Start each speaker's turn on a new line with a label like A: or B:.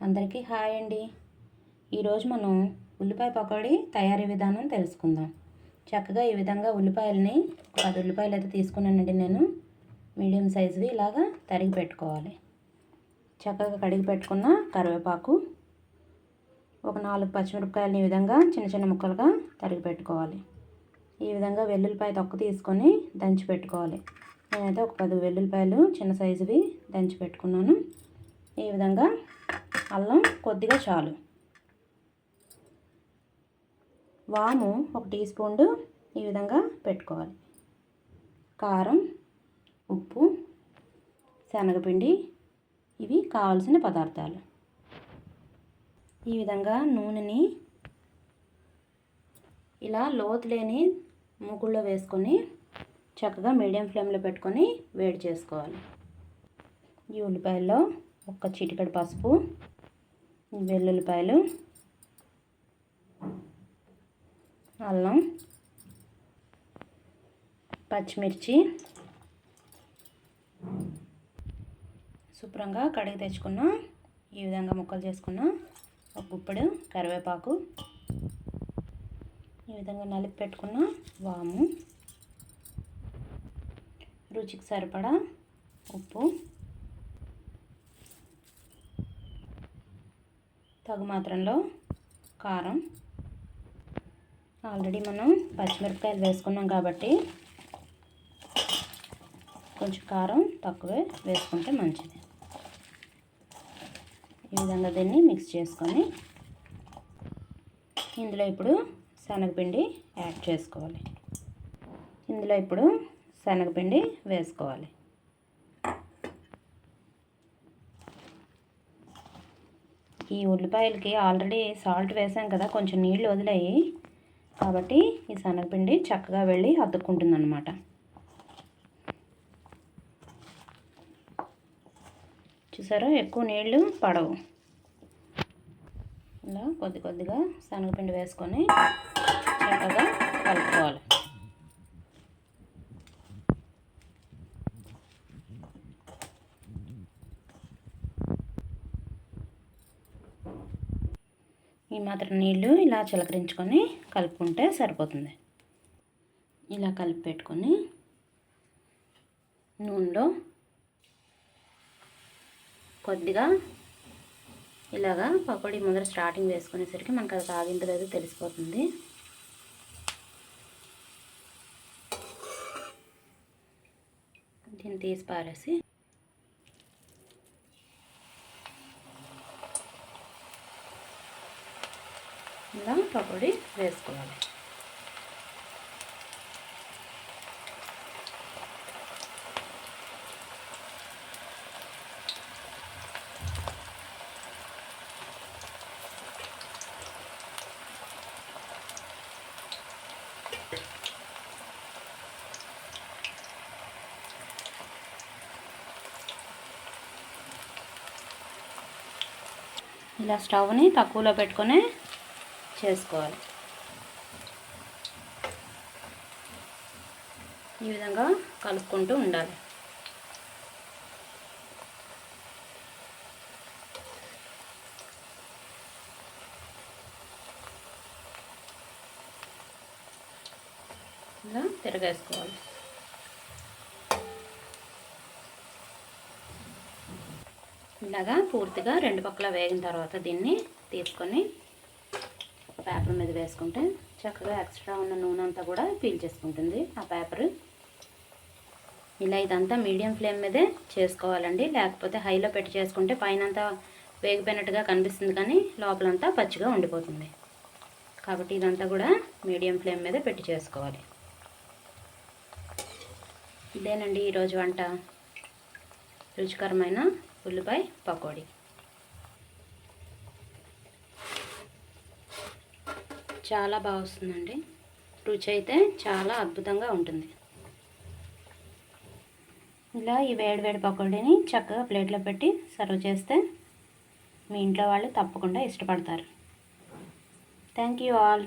A: అందరికీ హాయ్ అండి. ఈరోజు మనం ఉల్లిపాయ పకోడీ తయారీ విధానం తెలుసుకుందాం. చక్కగా ఈ విధంగా ఉల్లిపాయలని పది ఉల్లిపాయలు అయితే తీసుకున్నానండి నేను. మీడియం సైజువి ఇలాగా తరిగి పెట్టుకోవాలి. చక్కగా కడిగి పెట్టుకున్న కరివేపాకు ఒక నాలుగు పచ్చిమిరపకాయలని ఈ విధంగా చిన్న చిన్న ముక్కలుగా తరిగి పెట్టుకోవాలి. ఈ విధంగా వెల్లుల్లిపాయ తొక్క తీసుకొని దంచి పెట్టుకోవాలి. నేనైతే ఒక పది వెల్లుల్లిపాయలు చిన్న సైజువి దంచి పెట్టుకున్నాను. ఈ విధంగా అల్లం కొద్దిగా చాలు. వాము ఒక టీ స్పూన్ ఈ విధంగా పెట్టుకోవాలి. కారం ఉప్పు శనగపిండి ఇవి కావాల్సిన పదార్థాలు. ఈ విధంగా నూనెని ఇలా లోతు లేని మూకుల్లో వేసుకొని చక్కగా మీడియం ఫ్లేమ్లో పెట్టుకొని వేడి చేసుకోవాలి. ఈ ఉల్లిపాయల్లో ఒక చిటికడి పసుపు వెల్లుల్లిపాయలు అల్లం పచ్చిమిర్చి శుభ్రంగా కడిగి తెచ్చుకున్న ఈ విధంగా ముక్కలు చేసుకున్న ఒక గుప్పెడు కరివేపాకు ఈ విధంగా నలిపి పెట్టుకున్న వాము రుచికి సరిపడా ఉప్పు తగు మాత్రంలో కారం. ఆల్రెడీ మనం పచ్చిమిరపకాయలు వేసుకున్నాం కాబట్టి కొంచెం కారం తక్కువే వేసుకుంటే మంచిది. ఈ విధంగా దీన్ని మిక్స్ చేసుకొని ఇందులో ఇప్పుడు శనగపిండి యాడ్ చేసుకోవాలి. ఇందులో ఇప్పుడు శనగపిండి వేసుకోవాలి. ఈ ఉల్లిపాయలకి ఆల్రెడీ సాల్ట్ వేసాం కదా కొంచెం నీళ్ళు వదిలాయి. కాబట్టి ఈ శనగపిండి చక్కగా వెళ్ళి అతుక్కుంటుందన్నమాట. చూసారా? ఎక్కువ నీళ్ళు పడవు. ఇలా కొద్ది కొద్దిగా శనగపిండి వేసుకొని చక్కగా కలుపుకోవాలి. ఈ మాత్రం నీళ్ళు ఇలా చిలకరించుకొని కలుపుకుంటే సరిపోతుంది. ఇలా కలిపి పెట్టుకొని నూనెలో కొద్దిగా ఇలాగా పకోడీ ముందర స్టార్టింగ్ వేసుకునేసరికి మనకు అది కాగిందో తెలిసిపోతుంది. దీన్ని తీసి పారేసి ఇలా పకోడీ వేసుకోవాలి ఇలా స్టవ్ని తక్కువలో పెట్టుకొని చేసుకోవాలి. ఈ విధంగా కలుపుకుంటూ ఉండాలి. ఇలా తిరగేసుకోవాలి. ఇలాగా పూర్తిగా రెండు పక్కల వేగిన తర్వాత దీన్ని తీసుకొని పేపర్ మీద వేసుకుంటే చక్కగా ఎక్స్ట్రా ఉన్న నూనె అంతా కూడా పీల్చేసుకుంటుంది ఆ పేపర్. ఇలా ఇదంతా మీడియం ఫ్లేమ్ మీదే చేసుకోవాలండి. లేకపోతే హైలో పెట్టి చేసుకుంటే పైన అంతా వేగిపోయినట్టుగా కనిపిస్తుంది కానీ లోపలంతా పచ్చిగా ఉండిపోతుంది. కాబట్టి ఇదంతా కూడా మీడియం ఫ్లేమ్ మీద పెట్టి చేసుకోవాలి. ఇదేనండి ఈరోజు వంట. రుచికరమైన ఉల్లిపాయ పకోడీ. చాలా బాగా వస్తుందండి. రుచి అయితే చాలా అద్భుతంగా ఉంటుంది. ఇలా ఈ వేడి వేడి పకోడీని చక్కగా ప్లేట్లో పెట్టి సర్వ్ చేస్తే మీ ఇంట్లో వాళ్ళు తప్పకుండా ఇష్టపడతారు. Thank you all.